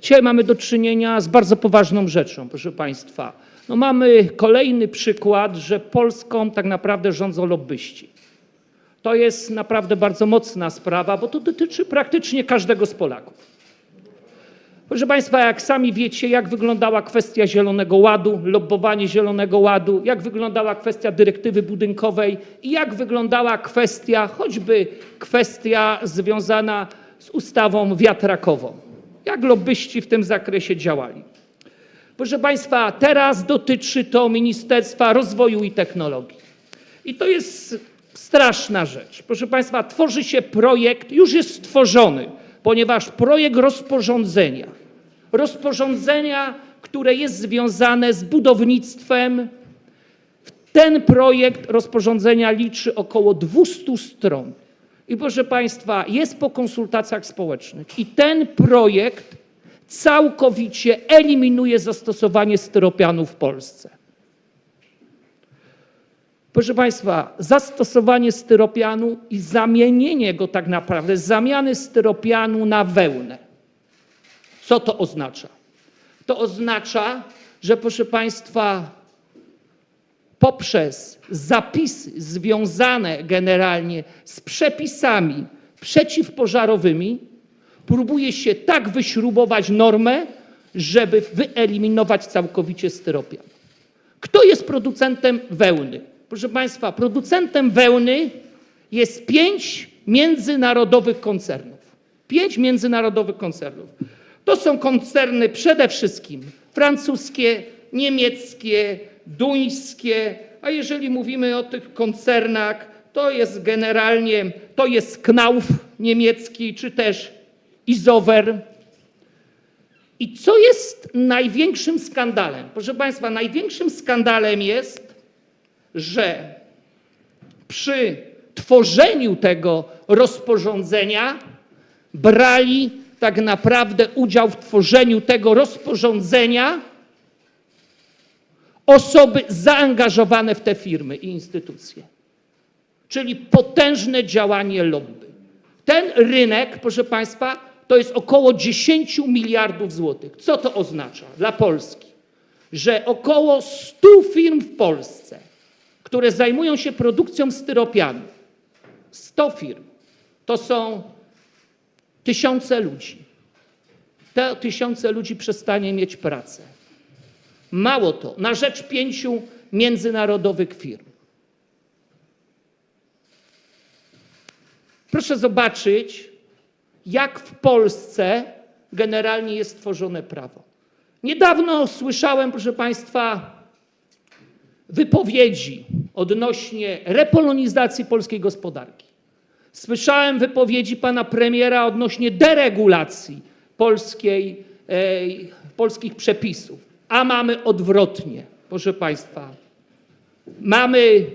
Dzisiaj mamy do czynienia z bardzo poważną rzeczą, proszę Państwa. No mamy kolejny przykład, że Polską tak naprawdę rządzą lobbyści. To jest naprawdę bardzo mocna sprawa, bo to dotyczy praktycznie każdego z Polaków. Proszę Państwa, jak sami wiecie, jak wyglądała kwestia Zielonego Ładu, lobbowanie Zielonego Ładu, jak wyglądała kwestia dyrektywy budynkowej i jak wyglądała kwestia, choćby kwestia związana z ustawą wiatrakową. Jak lobbyści w tym zakresie działali. Proszę Państwa, teraz dotyczy to Ministerstwa Rozwoju i Technologii. I to jest straszna rzecz. Proszę Państwa, tworzy się projekt, już jest stworzony, ponieważ projekt rozporządzenia, rozporządzenia, które jest związane z budownictwem, ten projekt rozporządzenia liczy około 200 stron. I proszę Państwa, jest po konsultacjach społecznych. I ten projekt całkowicie eliminuje zastosowanie styropianu w Polsce. Proszę Państwa, zastosowanie styropianu i zamienienie go tak naprawdę, zamiany styropianu na wełnę. Co to oznacza? To oznacza, że proszę Państwa, poprzez zapisy związane generalnie z przepisami przeciwpożarowymi próbuje się tak wyśrubować normę, żeby wyeliminować całkowicie styropian. Kto jest producentem wełny? Proszę Państwa, producentem wełny jest pięć międzynarodowych koncernów. Pięć międzynarodowych koncernów. To są koncerny przede wszystkim francuskie, niemieckie, duńskie, a jeżeli mówimy o tych koncernach, to jest generalnie, to jest Knauf niemiecki, czy też Isover. I co jest największym skandalem? Proszę Państwa, największym skandalem jest, że przy tworzeniu tego rozporządzenia brali tak naprawdę udział w tworzeniu tego rozporządzenia osoby zaangażowane w te firmy i instytucje. Czyli potężne działanie lobby. Ten rynek, proszę Państwa, to jest około 10 miliardów złotych. Co to oznacza dla Polski? Że około 100 firm w Polsce, które zajmują się produkcją styropianu, 100 firm, to są tysiące ludzi. Te tysiące ludzi przestanie mieć pracę. Mało to, na rzecz pięciu międzynarodowych firm. Proszę zobaczyć, jak w Polsce generalnie jest tworzone prawo. Niedawno słyszałem, proszę Państwa, wypowiedzi odnośnie repolonizacji polskiej gospodarki. Słyszałem wypowiedzi pana premiera odnośnie deregulacji polskiej, e, polskich przepisów, a mamy odwrotnie, proszę Państwa. Mamy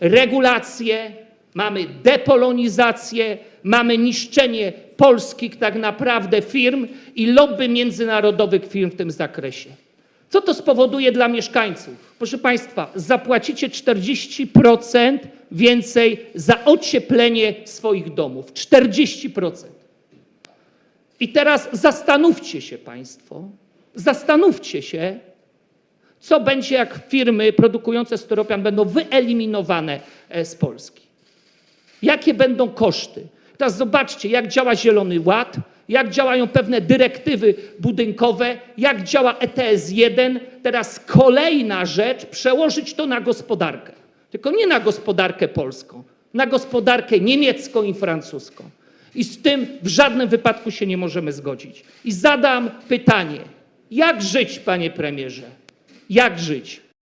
regulacje, mamy depolonizację, mamy niszczenie polskich tak naprawdę firm i lobby międzynarodowych firm w tym zakresie. Co to spowoduje dla mieszkańców? Proszę Państwa, zapłacicie 40% więcej za ocieplenie swoich domów. 40%. I teraz zastanówcie się Państwo, zastanówcie się, co będzie, jak firmy produkujące styropian będą wyeliminowane e, z Polski. Jakie będą koszty? Teraz zobaczcie, jak działa Zielony Ład, jak działają pewne dyrektywy budynkowe, jak działa ETS 1. Teraz kolejna rzecz, przełożyć to na gospodarkę. Tylko nie na gospodarkę polską, na gospodarkę niemiecką i francuską. I z tym w żadnym wypadku się nie możemy zgodzić. I zadam pytanie: jak żyć, panie premierze? Jak żyć?